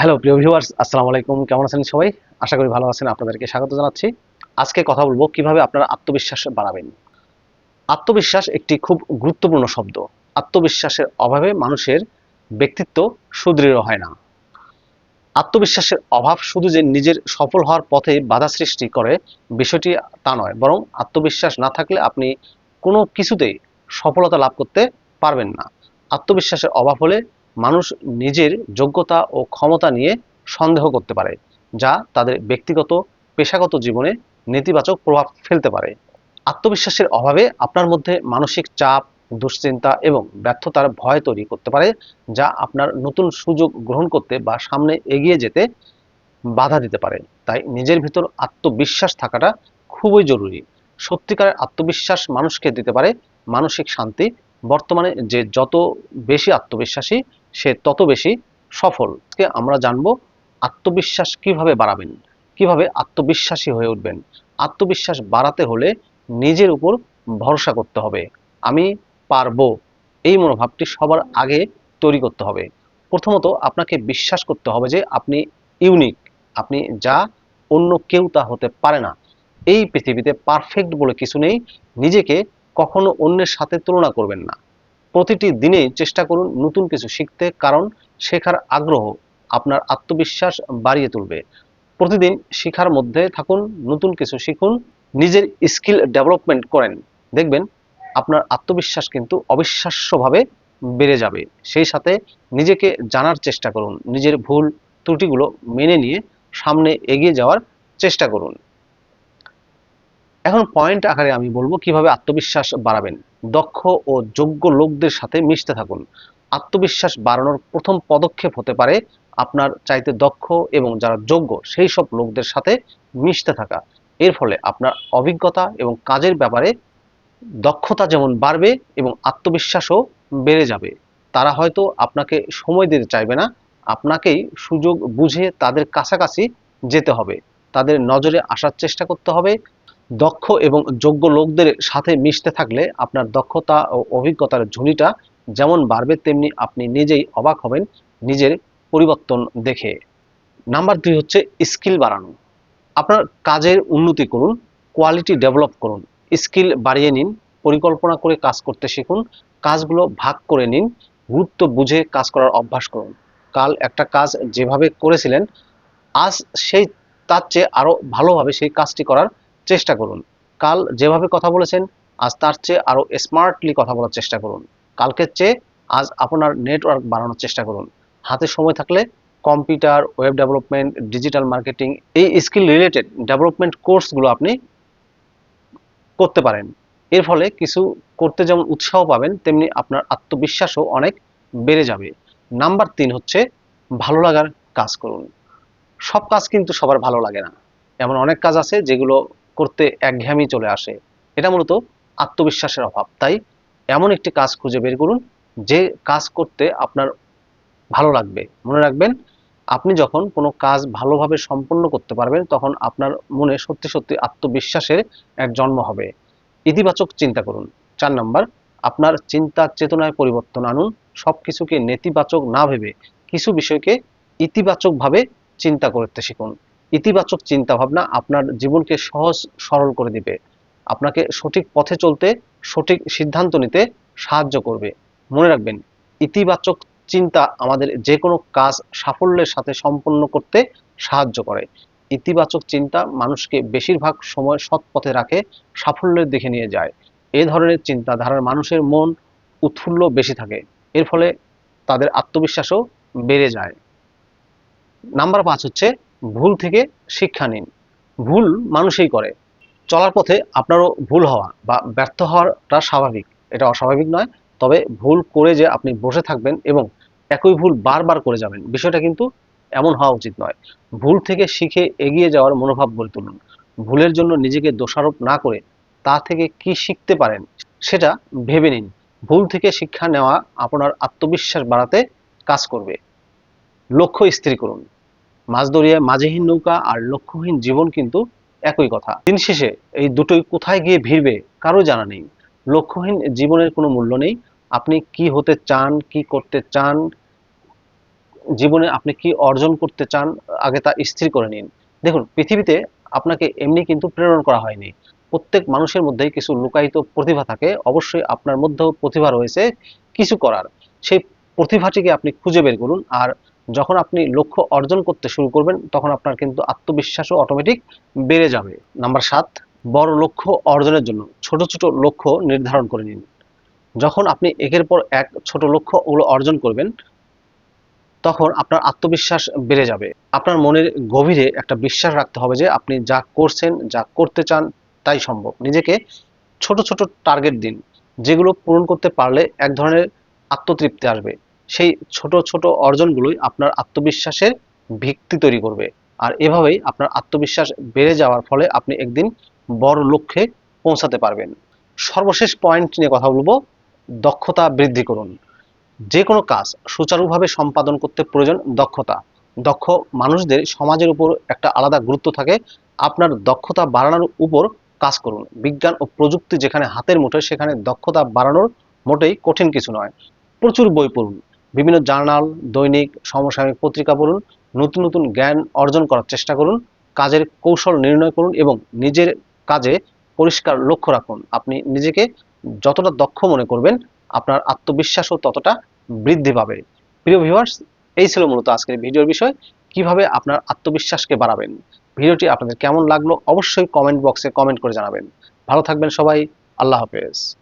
Hello প্রিয় viewers আসসালামু আলাইকুম। কেমন আছেন সবাই? আশা করি ভালো আছেন। আপনাদেরকে স্বাগত জানাচ্ছি। আজকে কথা বলব কীভাবে আপনারা আত্মবিশ্বাস বাড়াবেন। আত্মবিশ্বাস একটি খুব গুরুত্বপূর্ণ শব্দ। আত্মবিশ্বাসের অভাবে মানুষের ব্যক্তিত্ব সুদৃঢ় হয় না। আত্মবিশ্বাসের অভাব শুধু যে নিজের সফল হওয়ার পথে বাধা সৃষ্টি করে, বিষয়টি তা নয়, বরং আত্মবিশ্বাস না থাকলে আপনি কোনো কিছুতেই সফলতা লাভ করতে পারবেন না। আত্মবিশ্বাসের অভাব হলে মানুষ নিজের যোগ্যতা ও ক্ষমতা নিয়ে সন্দেহ করতে পারে, যা তাদের ব্যক্তিগত, পেশাগত জীবনে নেতিবাচক প্রভাব ফেলতে পারে। আত্মবিশ্বাসের অভাবে আপনার মধ্যে মানসিক চাপ, দুশ্চিন্তা এবং ব্যর্থতার ভয় তৈরি করতে পারে, যা আপনার নতুন সুযোগ গ্রহণ করতে বা সামনে এগিয়ে যেতে বাধা দিতে পারে। তাই নিজের ভিতর আত্মবিশ্বাস থাকাটা খুবই জরুরি। সত্যিকারের আত্মবিশ্বাস মানুষকে দিতে পারে মানসিক শান্তি। বর্তমানে যে যত বেশি আত্মবিশ্বাসী সে তত বেশি সফল আজকে আমরা জানব আত্মবিশ্বাস কীভাবে বাড়াবেন, কীভাবে আত্মবিশ্বাসী হয়ে উঠবেন। আত্মবিশ্বাস বাড়াতে হলে নিজের উপর ভরসা করতে হবে। আমি পারব। এই মনোভাবটি সবার আগে তৈরি করতে হবে। প্রথমত আপনাকে বিশ্বাস করতে হবে যে আপনি ইউনিক আপনি যা অন্য কেউ তা হতে পারে না। এই পৃথিবীতে পারফেক্ট বলে কিছু নেই। নিজেকে কখনো অন্যের সাথে তুলনা করবেন না। প্রতিটি দিনে চেষ্টা করুন নতুন কিছু শিখতে, কারণ শেখার আগ্রহ আপনার আত্মবিশ্বাস বাড়িয়ে তুলবে। প্রতিদিন শিখার মধ্যে থাকুন, নতুন কিছু শিখুন, নিজের স্কিল ডেভেলপমেন্ট করেন। দেখবেন আপনার আত্মবিশ্বাস কিন্তু অবিশ্বাস্যভাবে বেড়ে যাবে। সেই সাথে নিজেকে জানার চেষ্টা করুন, নিজের ভুল ত্রুটিগুলো মেনে নিয়ে সামনে এগিয়ে যাওয়ার চেষ্টা করুন। এখন পয়েন্ট আকারে আমি বলব কীভাবে আত্মবিশ্বাস বাড়াবেন। দক্ষ ও যোগ্য লোকদের সাথে মিশতে থাকুন। আত্মবিশ্বাস বাড়ানোর প্রথম পদক্ষেপ হতে পারে আপনার চাইতে দক্ষ এবং যারা যোগ্য সেই সব লোকদের সাথে মিশতে থাকা। এর ফলে আপনার অভিজ্ঞতা এবং কাজের ব্যাপারে দক্ষতা যেমন বাড়বে এবং আত্মবিশ্বাসও বেড়ে যাবে। তারা হয়তো আপনাকে সময় দিতে চাইবে না। আপনাকেই সুযোগ বুঝে তাদের কাছাকাছি যেতে হবে। তাদের নজরে আসার চেষ্টা করতে হবে। দক্ষ এবং যোগ্য লোকদের সাথে মিশতে থাকলে আপনার দক্ষতা ও অভিজ্ঞতার ঝুলিটা যেমন বাড়বে, তেমনি আপনি নিজেই অবাক হবেন নিজের পরিবর্তন দেখে। নাম্বার দুই হচ্ছে স্কিল বাড়ানো। আপনার কাজের উন্নতি করুন, কোয়ালিটি ডেভেলপ করুন, স্কিল বাড়িয়ে নিন, পরিকল্পনা করে কাজ করতে শিখুন, কাজগুলো ভাগ করে নিন, গুরুত্ব বুঝে কাজ করার অভ্যাস করুন। কাল একটা কাজ যেভাবে করেছিলেন, আজ সেই তার চেয়ে আরও ভালোভাবে সেই কাজটি করার চেষ্টা করুন। কাল যেভাবে কথা বলেছেন, আজ তার চেয়ে আরও স্মার্টলি কথা বলার চেষ্টা করুন। কালকের চেয়ে আজ আপনার নেটওয়ার্ক বাড়ানোর চেষ্টা করুন। হাতে সময় থাকলে computer web development digital marketing এই স্কিল রিলেটেড ডেভেলপমেন্ট কোর্সগুলো আপনি করতে পারেন। এর ফলে কিছু করতে যেমন উৎসাহ পাবেন, তেমনি আপনার আত্মবিশ্বাসও অনেক বেড়ে যাবে। নাম্বার তিন হচ্ছে ভালো লাগার কাজ করুন। সব কাজ কিন্তু সবার ভালো লাগে না। এমন অনেক কাজ আছে যেগুলো করতে একঘেয়েমি চলে আসে। এটা মূলত আত্মবিশ্বাসের অভাব। তাই এমন একটি কাজ খুঁজে বের করুন, যে কাজ করতে আপনার ভালো লাগবে। মনে রাখবেন, আপনি যখন কোনো কাজ ভালোভাবে সম্পন্ন করতে পারবেন, তখন আপনার মনে সত্যি সত্যি আত্মবিশ্বাসের এক জন্ম হবে। ইতিবাচক চিন্তা করুন। চার নম্বর, আপনার চিন্তা চেতনায় পরিবর্তন আনুন। সব কিছুকে নেতিবাচক না ভেবে কিছু বিষয়কে ইতিবাচকভাবে চিন্তা করতে শিখুন। ইতিবাচক চিন্তা ভাবনা আপনার জীবনকে সহজ, সরল করে দিবে। আপনাকে সঠিক পথে চলতে, সঠিক সিদ্ধান্ত নিতে সাহায্য করবে। মনে রাখবেন, ইতিবাচক চিন্তা আমাদের যে কোনো কাজ সাফল্যের সাথে সম্পন্ন করতে সাহায্য করে। ইতিবাচক চিন্তা মানুষকে বেশিরভাগ সময় সৎ পথে রাখে, সাফল্যের দিকে নিয়ে যায়। এ ধরনের চিন্তাধারার মানুষের মন উৎফুল্ল বেশি থাকে। এর ফলে তাদের আত্মবিশ্বাসও বেড়ে যায়। নাম্বার পাঁচ হচ্ছে ভুল থেকে শিক্ষা নিন। ভুল মানুষই করে। চলার পথে আপনারও ভুল হওয়া বা ব্যর্থ হওয়াটা স্বাভাবিক। এটা অস্বাভাবিক নয়। তবে ভুল করে যে আপনি বসে থাকবেন এবং একই ভুল বারবার করে যাবেন, বিষয়টা কিন্তু এমন হওয়া উচিত নয়। ভুল থেকে শিখে এগিয়ে যাওয়ার মনোভাব গড়ে তুলুন। ভুলের জন্য নিজেকে দোষারোপ না করে তা থেকে কি শিখতে পারেন সেটা ভেবে নিন। ভুল থেকে শিক্ষা নেওয়া আপনার আত্মবিশ্বাস বাড়াতে কাজ করবে। লক্ষ্য স্থির করুন। মাছ দরিয়ায় মাঝেহীন নৌকা আর লক্ষ্যহীন জীবন কিন্তু একই কথা। দিন শেষে এই দুটোই কোথায় গিয়ে ভিড়বে কারও জানা নেই। লক্ষ্যহীন জীবনের কোনো মূল্য নেই। আপনি কি হতে চান, কি করতে চান, জীবনে আপনি কি অর্জন করতে চান, আগে তা স্থির করে নিন। দেখুন, পৃথিবীতে আপনাকে এমনি কিন্তু প্রেরণ করা হয়নি। প্রত্যেক মানুষের মধ্যেই কিছু লুকায়িত প্রতিভা থাকে। অবশ্যই আপনার মধ্যেও প্রতিভা রয়েছে কিছু করার। সেই প্রতিভাটিকে আপনি খুঁজে বের করুন। আর যখন আপনি লক্ষ্য অর্জন করতে শুরু করবেন, তখন আপনার কিন্তু আত্মবিশ্বাসও অটোমেটিক বেড়ে যাবে। নাম্বার সাত, বড় লক্ষ্য অর্জনের জন্য ছোট ছোট লক্ষ্য নির্ধারণ করে নিন। যখন আপনি একের পর এক ছোট লক্ষ্যগুলো অর্জন করবেন, তখন আপনার আত্মবিশ্বাস বেড়ে যাবে। আপনার মনের গভীরে একটা বিশ্বাস রাখতে হবে যে আপনি যা করছেন, যা করতে চান, তাই সম্ভব। নিজেকে ছোট ছোট টার্গেট দিন, যেগুলো পূরণ করতে পারলে এক ধরনের আত্মতৃপ্তি আসবে। সেই ছোট ছোট অর্জনগুলোই আপনার আত্মবিশ্বাসের ভিত্তি তৈরি করবে। আর এভাবেই আপনার আত্মবিশ্বাস বেড়ে যাওয়ার ফলে আপনি একদিন বড় লক্ষ্যে পৌঁছাতে পারবেন। সর্বশেষ পয়েন্ট নিয়ে কথা বলব, দক্ষতা বৃদ্ধি করুন। যে কোনো কাজ সুচারুভাবে সম্পাদন করতে প্রয়োজন দক্ষতা। দক্ষ মানুষদের সমাজের উপর একটা আলাদা গুরুত্ব থাকে। আপনার দক্ষতা বাড়ানোর উপর কাজ করুন। বিজ্ঞান ও প্রযুক্তি যেখানে হাতের মুঠোয়, সেখানে দক্ষতা বাড়ানোর মোটেই কঠিন কিছু নয়। প্রচুর বই পড়ুন। বিভিন্ন জার্নাল, দৈনিক, সমসাময়িক পত্রিকা পড়ুন, নতুন নতুন জ্ঞান অর্জন করার চেষ্টা করুন, কাজের কৌশল নির্ণয় করুন এবং নিজের কাজে পরিষ্কার লক্ষ্য রাখুন। আপনি নিজেকে যতটা দক্ষ মনে করবেন, আপনার আত্মবিশ্বাসও ততটা বৃদ্ধি পাবে। প্রিয় ভিউয়ার্স এই ছিল মূলত আজকের ভিডিওর বিষয়, কীভাবে আপনার আত্মবিশ্বাসকে বাড়াবেন। ভিডিওটি আপনাদের কেমন লাগল অবশ্যই কমেন্ট বক্সে কমেন্ট করে জানাবেন। ভালো থাকবেন সবাই, আল্লাহ হাফেজ।